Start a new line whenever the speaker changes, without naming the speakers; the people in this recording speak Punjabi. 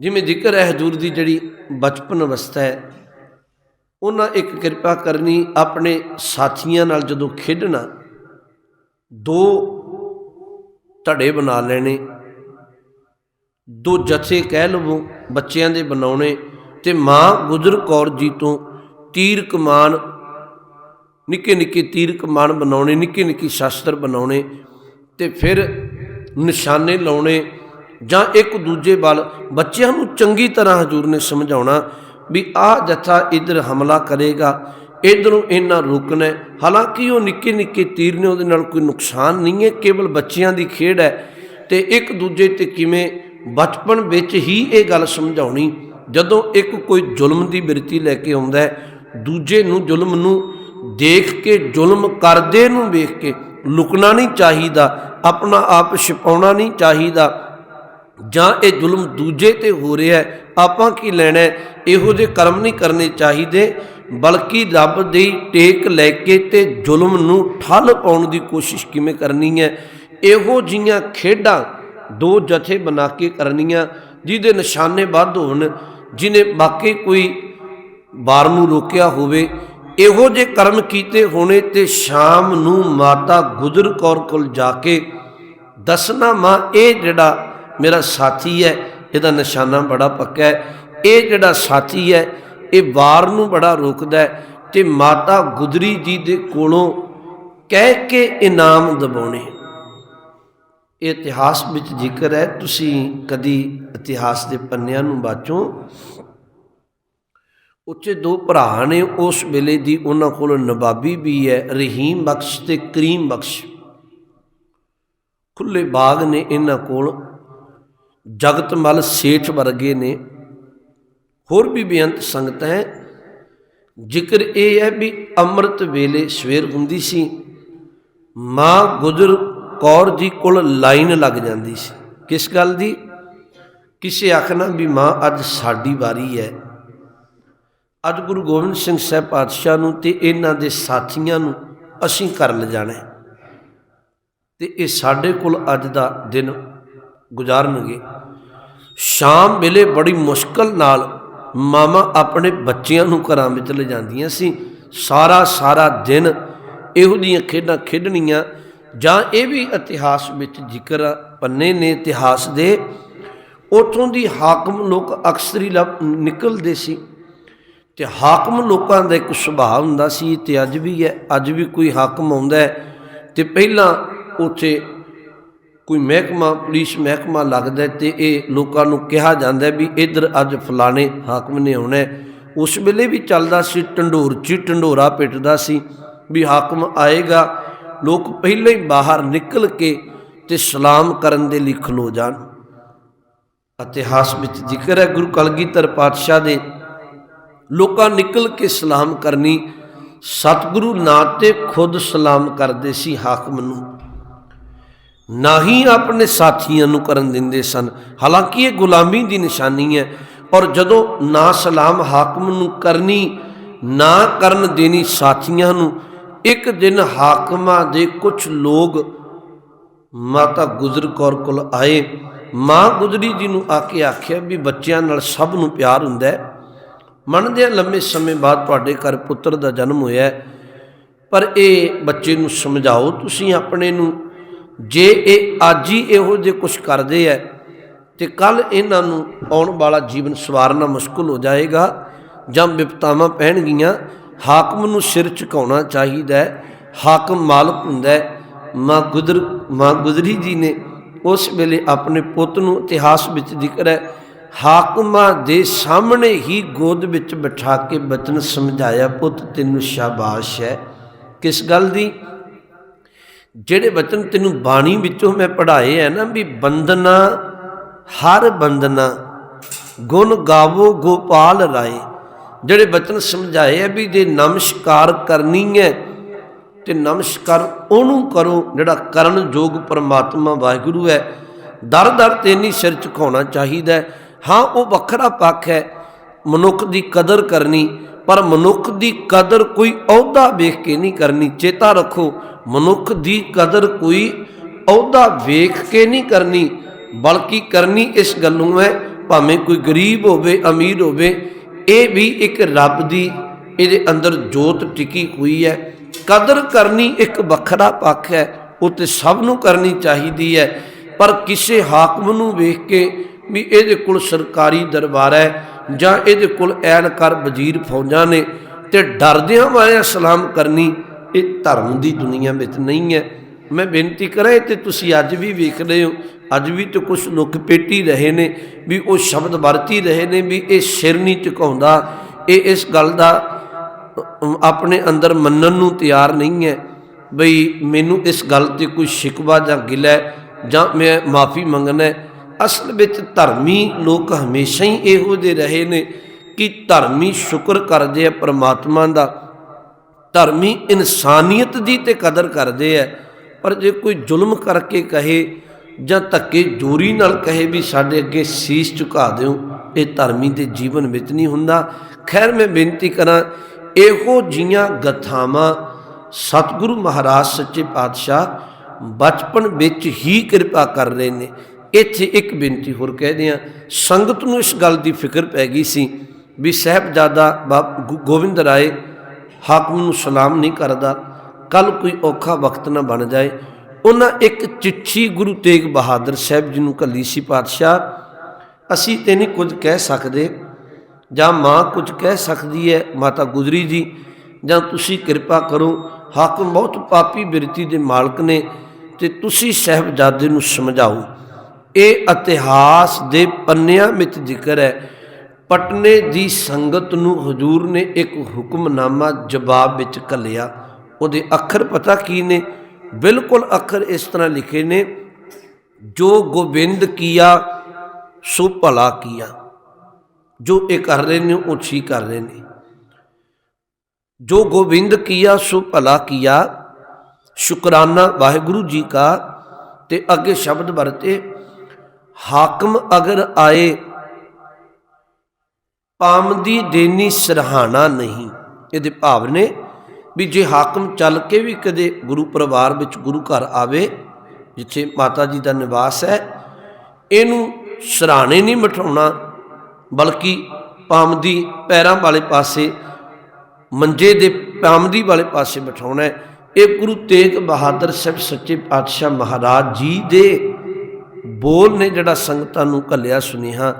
ਜਿਵੇਂ ਜ਼ਿਕਰ ਹੈ ਹਜ਼ੂਰ ਦੀ ਜਿਹੜੀ ਬਚਪਨ ਅਵਸਥਾ ਹੈ, ਉਹਨਾਂ ਇੱਕ ਕਿਰਪਾ ਕਰਨੀ ਆਪਣੇ ਸਾਥੀਆਂ ਨਾਲ ਜਦੋਂ ਖੇਡਣਾ, ਦੋ ਧੜੇ ਬਣਾ ਲੈਣੇ, ਦੋ ਜਥੇ ਕਹਿ ਲਵੋ ਬੱਚਿਆਂ ਦੇ ਬਣਾਉਣੇ ਤੇ ਮਾਂ ਗੁਜਰ ਕੌਰ ਜੀ ਤੋਂ ਤੀਰ ਕਮਾਨ, ਨਿੱਕੇ ਨਿੱਕੇ ਤੀਰ ਕਮਾਨ ਬਣਾਉਣੇ, ਨਿੱਕੇ ਨਿੱਕੀ ਸ਼ਾਸਤਰ ਬਣਾਉਣੇ ਤੇ ਫਿਰ ਨਿਸ਼ਾਨੇ ਲਾਉਣੇ ਜਾਂ ਇੱਕ ਦੂਜੇ ਵੱਲ ਬੱਚਿਆਂ ਨੂੰ ਚੰਗੀ ਤਰ੍ਹਾਂ ਹਜੂਰ ਨੇ ਸਮਝਾਉਣਾ ਵੀ ਆਹ ਜੱਥਾ ਇਧਰ ਹਮਲਾ ਕਰੇਗਾ, ਇਧਰੋਂ ਇਹਨਾਂ ਰੁਕਣਾ ਹਾਲਾਂਕਿ ਉਹ ਨਿੱਕੇ ਨਿੱਕੇ ਤੀਰ ਨੇ ਉਹਦੇ ਨਾਲ ਕੋਈ ਨੁਕਸਾਨ ਨਹੀਂ ਹੈ, ਕੇਵਲ ਬੱਚਿਆਂ ਦੀ ਖੇਡ ਹੈ। ਤੇ ਇੱਕ ਦੂਜੇ ਤੇ ਕਿਵੇਂ ਬਚਪਨ ਵਿੱਚ ਹੀ ਇਹ ਗੱਲ ਸਮਝਾਉਣੀ, ਜਦੋਂ ਇੱਕ ਕੋਈ ਜ਼ੁਲਮ ਦੀ ਬਿਰਤੀ ਲੈ ਕੇ ਆਉਂਦਾ ਹੈ, ਦੂਜੇ ਨੂੰ ਜ਼ੁਲਮ ਨੂੰ ਦੇਖ ਕੇ, ਜ਼ੁਲਮ ਕਰਦੇ ਨੂੰ ਵੇਖ ਕੇ ਲੁਕਣਾ ਨਹੀਂ ਚਾਹੀਦਾ, ਆਪਣਾ ਆਪ ਛਿਪਾਉਣਾ ਨਹੀਂ ਚਾਹੀਦਾ। ਜਾਂ ਇਹ ਜ਼ੁਲਮ ਦੂਜੇ ਤੇ ਹੋ ਰਿਹਾ ਹੈ, ਆਪਾਂ ਕੀ ਲੈਣਾ ਇਹੋ ਜਿਹੇ ਕਰਮ ਨਹੀਂ ਕਰਨੇ ਚਾਹੀਦੇ, ਬਲਕਿ ਰੱਬ ਦੀ ਟੇਕ ਲੈ ਕੇ ਤੇ ਜ਼ੁਲਮ ਨੂੰ ਠੱਲ ਪਾਉਣ ਦੀ ਕੋਸ਼ਿਸ਼ ਕਿਵੇਂ ਕਰਨੀ ਹੈ? ਇਹੋ ਜੀਆਂ ਖੇਡਾਂ ਦੋ ਜਥੇ ਬਣਾ ਕੇ ਕਰਨੀਆਂ, ਜਿਹਦੇ ਨਿਸ਼ਾਨੇ ਵੱਧ ਹੋਣ ਜਿਨੇ ਬਾਕੀ ਕੋਈ ਬਾਰ ਨੂੰ ਰੋਕਿਆ ਹੋਵੇ। ਇਹੋ ਜੇ ਕਰਮ ਕੀਤੇ ਹੋਣੇ ਤੇ ਸ਼ਾਮ ਨੂੰ ਮਾਤਾ ਗੁਜਰ ਕੌਰ ਕੋਲ ਜਾ ਕੇ ਦੱਸਣਾ ਮਾਂ, ਇਹ ਜਿਹੜਾ ਮੇਰਾ ਸਾਥੀ ਹੈ, ਇਹਦਾ ਨਿਸ਼ਾਨਾ ਬੜਾ ਪੱਕਾ ਹੈ। ਇਹ ਜਿਹੜਾ ਸਾਥੀ ਹੈ, ਇਹ ਵਾਰ ਨੂੰ ਬੜਾ ਰੋਕਦਾ ਹੈ ਤੇ ਮਾਤਾ ਗੁਦਰੀ ਜੀ ਦੇ ਕੋਲੋਂ ਕਹਿ ਕੇ ਇਨਾਮ ਦਬਾਉਣੇ ਇਹ ਇਤਿਹਾਸ ਵਿੱਚ ਜ਼ਿਕਰ ਹੈ, ਤੁਸੀਂ ਕਦੀ ਇਤਿਹਾਸ ਦੇ ਪੰਨਿਆਂ ਨੂੰ ਬਾਚੋ। ਉੱਚੇ ਦੋ ਭਰਾ ਨੇ, ਉਸ ਵੇਲੇ ਦੀ ਉਹਨਾਂ ਕੋਲ ਨਵਾਬੀ ਵੀ ਹੈ, ਰਹੀਮ ਬਖਸ਼ ਤੇ ਕਰੀਮ ਬਖਸ਼। ਖੁੱਲੇ ਬਾਗ ਨੇ ਇਹਨਾਂ ਕੋਲ ਜਗਤਮਲ ਸੇਠ ਵਰਗੇ ਨੇ। ਹੋਰ ਵੀ ਬੇਅੰਤ ਸੰਗਤ ਹੈ। ਜ਼ਿਕਰ ਇਹ ਹੈ ਵੀ ਅੰਮ੍ਰਿਤ ਵੇਲੇ ਸਵੇਰ ਹੁੰਦੀ ਸੀ। ਮਾਂ ਗੁਜਰ ਕੌਰ ਜੀ ਕੋਲ ਲਾਈਨ ਲੱਗ ਜਾਂਦੀ ਸੀ। ਕਿਸ ਗੱਲ ਦੀ? ਕਿਸੇ ਆਖਣਾ ਵੀ ਮਾਂ, ਅੱਜ ਸਾਡੀ ਵਾਰੀ ਹੈ। ਅੱਜ ਗੁਰੂ ਗੋਬਿੰਦ ਸਿੰਘ ਸਾਹਿਬ ਪਾਤਸ਼ਾਹ ਨੂੰ ਤੇ ਇਹਨਾਂ ਦੇ ਸਾਥੀਆਂ ਨੂੰ ਅਸੀਂ ਕਰ ਲਿਜਾਣਾ ਹੈ। ਤੇ ਇਹ ਸਾਡੇ ਕੋਲ ਅੱਜ ਦਾ ਦਿਨ ਗੁਜ਼ਾਰਨਗੇ। ਸ਼ਾਮ ਵੇਲੇ ਬੜੀ ਮੁਸ਼ਕਲ ਨਾਲ ਮਾਮਾ ਆਪਣੇ ਬੱਚਿਆਂ ਨੂੰ ਘਰਾਂ ਵਿੱਚ ਲੈ ਜਾਂਦੀਆਂ ਸੀ। ਸਾਰਾ ਸਾਰਾ ਦਿਨ ਇਹੋ ਜਿਹੀਆਂ ਖੇਡਾਂ ਖੇਡਣੀਆਂ। ਜਾਂ ਇਹ ਵੀ ਇਤਿਹਾਸ ਵਿੱਚ ਜ਼ਿਕਰ ਪੰਨੇ ਨੇ ਇਤਿਹਾਸ ਦੇ। ਉਥੋਂ ਦੀ ਹਾਕਮ ਲੋਕ ਅਕਸਰ ਹੀ ਲੱਭ- ਨਿਕਲਦੇ ਸੀ। ਤੇ ਹਾਕਮ ਲੋਕਾਂ ਦਾ ਇੱਕ ਸੁਭਾਅ ਹੁੰਦਾ ਸੀ ਤੇ ਅੱਜ ਵੀ ਹੈ, ਅੱਜ ਵੀ ਕੋਈ ਹਾਕਮ ਆਉਂਦਾ ਹੈ। ਤੇ ਪਹਿਲਾਂ ਉੱਥੇ ਕੋਈ ਮਹਿਕਮਾ, ਪੁਲਿਸ ਮਹਿਕਮਾ ਲੱਗਦਾ ਹੈ ਤੇ ਇਹ ਲੋਕਾਂ ਨੂੰ ਕਿਹਾ ਜਾਂਦਾ ਵੀ ਇੱਧਰ ਅੱਜ ਫਲਾਣੇ ਹਾਕਮ ਨੇ ਆਉਣਾ ਉਸ ਵੇਲੇ ਵੀ ਚੱਲਦਾ ਸੀ ਢੰਡੋਰ ਚ ਹੀ ਢੰਡੋਰਾ ਪਿੱਟਦਾ ਸੀ ਵੀ ਹਾਕਮ ਆਏਗਾ। ਲੋਕ ਪਹਿਲਾਂ ਹੀ ਬਾਹਰ ਨਿਕਲ ਕੇ ਤੇ ਸਲਾਮ ਕਰਨ ਦੇ ਲਈ ਖਲੋ ਜਾਣ। ਇਤਿਹਾਸ ਵਿੱਚ ਜ਼ਿਕਰ ਹੈ, ਗੁਰੂ ਕਲਗੀਧਰ ਪਾਤਸ਼ਾਹ ਦੇ ਲੋਕਾਂ ਨਿਕਲ ਕੇ ਸਲਾਮ ਕਰਨੀ। ਸਤਿਗੁਰੂ ਨਾਂ ਤੇ ਖੁਦ ਸਲਾਮ ਕਰਦੇ ਸੀ ਹਾਕਮ ਨੂੰ। ਨਾ ਹੀ ਆਪਣੇ ਸਾਥੀਆਂ ਨੂੰ ਕਰਨ ਦਿੰਦੇ ਸਨ। ਹਾਲਾਂਕਿ ਇਹ ਗੁਲਾਮੀ ਦੀ ਨਿਸ਼ਾਨੀ ਹੈ ਔਰ ਜਦੋਂ ਨਾ ਸਲਾਮ ਹਾਕਮ ਨੂੰ ਕਰਨੀ, ਨਾ ਕਰਨ ਦੇਣੀ ਸਾਥੀਆਂ ਨੂੰ, ਇੱਕ ਦਿਨ ਹਾਕਮਾਂ ਦੇ ਕੁਝ ਲੋਕ ਮਾਤਾ ਗੁਜਰ ਕੌਰ ਕੋਲ ਆਏ। ਮਾਂ ਗੁਜਰੀ ਜੀ ਨੂੰ ਆ ਕੇ ਆਖਿਆ ਵੀ ਬੱਚਿਆਂ ਨਾਲ ਸਭ ਨੂੰ ਪਿਆਰ ਹੁੰਦਾ ਹੈ। ਮੰਨਦੇ ਆ ਲੰਮੇ ਸਮੇਂ ਬਾਅਦ ਤੁਹਾਡੇ ਘਰ ਪੁੱਤਰ ਦਾ ਜਨਮ ਹੋਇਆ ਪਰ ਇਹ ਬੱਚੇ ਨੂੰ ਸਮਝਾਓ, ਤੁਸੀਂ ਆਪਣੇ ਨੂੰ ਜੇ ਇਹ ਅੱਜ ਹੀ ਇਹੋ ਜਿਹੇ ਕੁਝ ਕਰਦੇ ਐ, ਤੇ ਕੱਲ ਇਹਨਾਂ ਨੂੰ ਆਉਣ ਵਾਲਾ ਜੀਵਨ ਸਵਾਰਨਾ ਮੁਸ਼ਕਲ ਹੋ ਜਾਏਗਾ, ਜਾਂ ਵਿਪਤਾਵਾਂ ਪੈਣਗੀਆਂ, ਹਾਕਮ ਨੂੰ ਸਿਰ ਝੁਕਾਉਣਾ ਚਾਹੀਦਾ ਹੈ ਹਾਕਮ ਮਾਲਕ ਹੁੰਦਾ ਹੈ ਮਾਂ ਗੁਦਰ, ਮਾਂ ਗੁਜਰੀ ਜੀ ਨੇ ਉਸ ਵੇਲੇ ਆਪਣੇ ਪੁੱਤ ਨੂੰ ਇਤਿਹਾਸ ਵਿੱਚ ਜ਼ਿਕਰ ਹੈ ਹਾਕਮਾਂ ਦੇ ਸਾਹਮਣੇ ਹੀ ਗੋਦ ਵਿੱਚ ਬਿਠਾ ਕੇ ਬਚਨ ਸਮਝਾਇਆ, ਪੁੱਤ, ਤੈਨੂੰ ਸ਼ਾਬਾਸ਼ ਹੈ ਕਿਸ ਗੱਲ ਦੀ? ਜਿਹੜੇ ਬਚਨ ਤੈਨੂੰ ਬਾਣੀ ਵਿੱਚੋਂ ਮੈਂ ਪੜ੍ਹਾਏ ਹੈ ਨਾ ਵੀ ਬੰਦਨਾ ਹਰ ਬੰਦਨਾ ਗੁਣ ਗਾਵੋ ਗੋਪਾਲ ਰਾਏ। ਜਿਹੜੇ ਬਚਨ ਸਮਝਾਏ ਹੈ ਵੀ ਜੇ ਨਮਸਕਾਰ ਕਰਨੀ ਹੈ, ਤੇ ਨਮਸਕਾਰ ਉਹਨੂੰ ਕਰੋ ਜਿਹੜਾ ਕਰਨ ਯੋਗ ਪਰਮਾਤਮਾ ਵਾਹਿਗੁਰੂ ਹੈ। ਦਰ ਦਰ ਤੇ ਨਹੀਂ ਸਿਰ ਝੁਕਾਉਣਾ ਚਾਹੀਦਾ। ਹਾਂ, ਉਹ ਵੱਖਰਾ ਪੱਖ ਹੈ। ਮਨੁੱਖ ਦੀ ਕਦਰ ਕਰਨੀ ਪਰ ਮਨੁੱਖ ਦੀ ਕਦਰ ਕੋਈ ਅਹੁਦਾ ਵੇਖ ਕੇ ਨਹੀਂ ਕਰਨੀ, ਚੇਤਾ ਰੱਖੋ, ਮਨੁੱਖ ਦੀ ਕਦਰ ਕੋਈ ਅਹੁਦਾ ਵੇਖ ਕੇ ਨਹੀਂ ਕਰਨੀ, ਬਲਕਿ ਕਰਨੀ ਇਸ ਗੱਲੋਂ ਹੈ, ਭਾਵੇਂ ਕੋਈ ਗਰੀਬ ਹੋਵੇ, ਅਮੀਰ ਹੋਵੇ, ਇਹ ਵੀ ਇੱਕ ਰੱਬ ਦੀ, ਇਹਦੇ ਅੰਦਰ ਜੋਤ ਟਿਕੀ ਹੋਈ ਹੈ। ਕਦਰ ਕਰਨੀ ਇੱਕ ਵੱਖਰਾ ਪੱਖ ਹੈ, ਉਹ ਤੇ ਸਭ ਨੂੰ ਕਰਨੀ ਚਾਹੀਦੀ ਹੈ, ਪਰ ਕਿਸੇ ਹਾਕਮ ਨੂੰ ਵੇਖ ਕੇ ਵੀ ਇਹਦੇ ਕੋਲ ਸਰਕਾਰੀ ਦਰਬਾਰ ਹੈ ਜਾਂ ਇਹਦੇ ਕੋਲ ਐਨਕਾਰ ਵਜ਼ੀਰ ਫੌਜਾਂ ਨੇ ਤੇ ਡਰਦਿਆਂ ਵਾਲਿਆਂ ਸਲਾਮ ਕਰਨੀ ਇਹ ਧਰਮ ਦੀ ਦੁਨੀਆ ਵਿੱਚ ਨਹੀਂ ਹੈ। ਮੈਂ ਬੇਨਤੀ ਕਰਾਂ ਤੇ ਤੁਸੀਂ ਅੱਜ ਵੀ ਵੇਖ ਰਹੇ ਹੋ, ਅੱਜ ਵੀ ਤੇ ਕੁਝ ਲੋਕ ਪੇਟੀ ਰਹੇ ਨੇ, ਵੀ ਉਹ ਸ਼ਬਦ ਵਰਤੀ ਰਹੇ ਨੇ, ਵੀ ਇਹ ਸਿਰ ਨਹੀਂ ਝੁਕਾਉਂਦਾ, ਇਹ ਇਸ ਗੱਲ ਦਾ ਆਪਣੇ ਅੰਦਰ ਮੰਨਣ ਨੂੰ ਤਿਆਰ ਨਹੀਂ ਹੈ, ਬਈ ਮੈਨੂੰ ਇਸ ਗੱਲ ਤੇ ਕੋਈ ਸ਼ਿਕਵਾ ਜਾਂ ਗਿਲਾ ਹੈ, ਜਾਂ ਮੈਂ ਮਾਫੀ ਮੰਗਣਾ ਅਸਲ ਵਿੱਚ ਧਰਮੀ ਲੋਕ ਹਮੇਸ਼ਾ ਹੀ ਇਹੋ ਜਿਹੇ ਰਹੇ ਨੇ ਕਿ ਧਰਮੀ ਸ਼ੁਕਰ ਕਰਦੇ ਆ, ਪ੍ਰਮਾਤਮਾ ਦਾ। ਧਰਮੀ ਇਨਸਾਨੀਅਤ ਦੀ ਤੇ ਕਦਰ ਕਰਦੇ ਆ। ਪਰ ਜੇ ਕੋਈ ਜ਼ੁਲਮ ਕਰਕੇ ਕਹੇ ਜਾਂ ਧੱਕੇ ਜੋਰੀ ਨਾਲ ਕਹੇ ਵੀ ਸਾਡੇ ਅੱਗੇ ਸੀਸ ਝੁਕਾ ਦਿਓ, ਇਹ ਧਰਮੀ ਦੇ ਜੀਵਨ ਵਿੱਚ ਨਹੀਂ ਹੁੰਦਾ। ਖੈਰ, ਮੈਂ ਬੇਨਤੀ ਕਰਾਂ, ਇਹੋ ਜੀਆਂ ਗਥਾਵਾਂ ਸਤਿਗੁਰੂ ਮਹਾਰਾਜ, ਸੱਚੇ ਪਾਤਸ਼ਾਹ ਬਚਪਨ ਵਿੱਚ ਹੀ ਕਿਰਪਾ ਕਰ ਰਹੇ ਨੇ। ਇੱਥੇ ਇੱਕ ਬੇਨਤੀ ਹੋਰ ਕਹਿ ਦਿਆਂ, ਸੰਗਤ ਨੂੰ ਇਸ ਗੱਲ ਦੀ ਫਿਕਰ ਪੈ ਗਈ ਸੀ ਵੀ ਸਾਹਿਬਜ਼ਾਦਾ ਬਾਬ ਗੋਬਿੰਦ ਰਾਏ ਹਾਕਮ ਨੂੰ ਸਲਾਮ ਨਹੀਂ ਕਰਦਾ ਕੱਲ ਕੋਈ ਔਖਾ ਵਕਤ ਨਾ ਬਣ ਜਾਏ। ਉਹਨਾਂ ਇੱਕ ਚਿੱਠੀ ਗੁਰੂ ਤੇਗ ਬਹਾਦਰ ਸਾਹਿਬ ਜੀ ਨੂੰ ਕੱਲੀ ਸੀ, ਪਾਤਸ਼ਾਹ, ਅਸੀਂ ਤੇ ਨਹੀਂ ਕੁਝ ਕਹਿ ਸਕਦੇ, ਜਾਂ ਮਾਂ ਕੁਝ ਕਹਿ ਸਕਦੀ ਹੈ, ਮਾਤਾ ਗੁਜਰੀ ਜੀ, ਜਾਂ ਤੁਸੀਂ ਕਿਰਪਾ ਕਰੋ, ਹਾਕਮ ਬਹੁਤ ਪਾਪੀ ਬਿਰਤੀ ਦੇ ਮਾਲਕ ਨੇ ਤੇ ਤੁਸੀਂ ਸਾਹਿਬਜ਼ਾਦੇ ਨੂੰ ਸਮਝਾਓ। ਇਹ ਇਤਿਹਾਸ ਦੇ ਪੰਨਿਆਂ ਵਿੱਚ ਜ਼ਿਕਰ ਹੈ। ਪਟਨੇ ਦੀ ਸੰਗਤ ਨੂੰ ਹਜੂਰ ਨੇ ਇੱਕ ਹੁਕਮਨਾਮਾ ਜਵਾਬ ਵਿੱਚ ਘੱਲਿਆ। ਉਹਦੇ ਅੱਖਰ ਪਤਾ ਕੀ ਨੇ? ਬਿਲਕੁਲ ਅੱਖਰ ਇਸ ਤਰ੍ਹਾਂ ਲਿਖੇ ਨੇ, ਜੋ ਗੋਬਿੰਦ ਕੀਆ, ਸੋ ਭਲਾ ਕੀਆ। ਜੋ ਇਹ ਕਰ ਰਹੇ ਨੇ, ਉਹ ਠੀਕ ਕਰ ਰਹੇ ਨੇ। ਜੋ ਗੋਬਿੰਦ ਕੀਆ, ਸੋ ਭਲਾ ਕੀਆ। ਸ਼ੁਕਰਾਨਾ ਵਾਹਿਗੁਰੂ ਜੀ ਕਾ ਤੇ ਅੱਗੇ ਸ਼ਬਦ ਵਰਤੇ ਹਾਕਮ ਅਗਰ ਆਏ ਪਾਮਦੀ ਦੇਨੀ ਸਰਹਾਣਾ ਨਹੀਂ। ਇਹਦੇ ਭਾਵ ਨੇ ਵੀ ਜੇ ਹਾਕਮ ਚੱਲ ਕੇ ਵੀ ਕਦੇ ਗੁਰੂ ਪਰਿਵਾਰ ਵਿੱਚ ਗੁਰੂ ਘਰ ਆਵੇ, ਜਿੱਥੇ ਮਾਤਾ ਜੀ ਦਾ ਨਿਵਾਸ ਹੈ, ਇਹਨੂੰ ਸਰਾਣੇ ਨਹੀਂ ਮਠਾਉਣਾ ਬਲਕਿ ਪਾਮਦੀ ਪੈਰਾਂ ਵਾਲੇ ਪਾਸੇ, ਮੰਜੇ ਦੇ ਪਾਮਦੀ ਵਾਲੇ ਪਾਸੇ ਬਿਠਾਉਣਾ ਹੈ। ਇਹ ਗੁਰੂ ਤੇਗ ਬਹਾਦਰ ਸਾਹਿਬ ਸੱਚੇ ਪਾਤਸ਼ਾਹ ਮਹਾਰਾਜ ਜੀ ਦੇ ਬੋਲ ਨੇ ਜਿਹੜਾ ਸੰਗਤਾਂ ਨੂੰ ਘੱਲਿਆ ਸੁਨੇਹਾ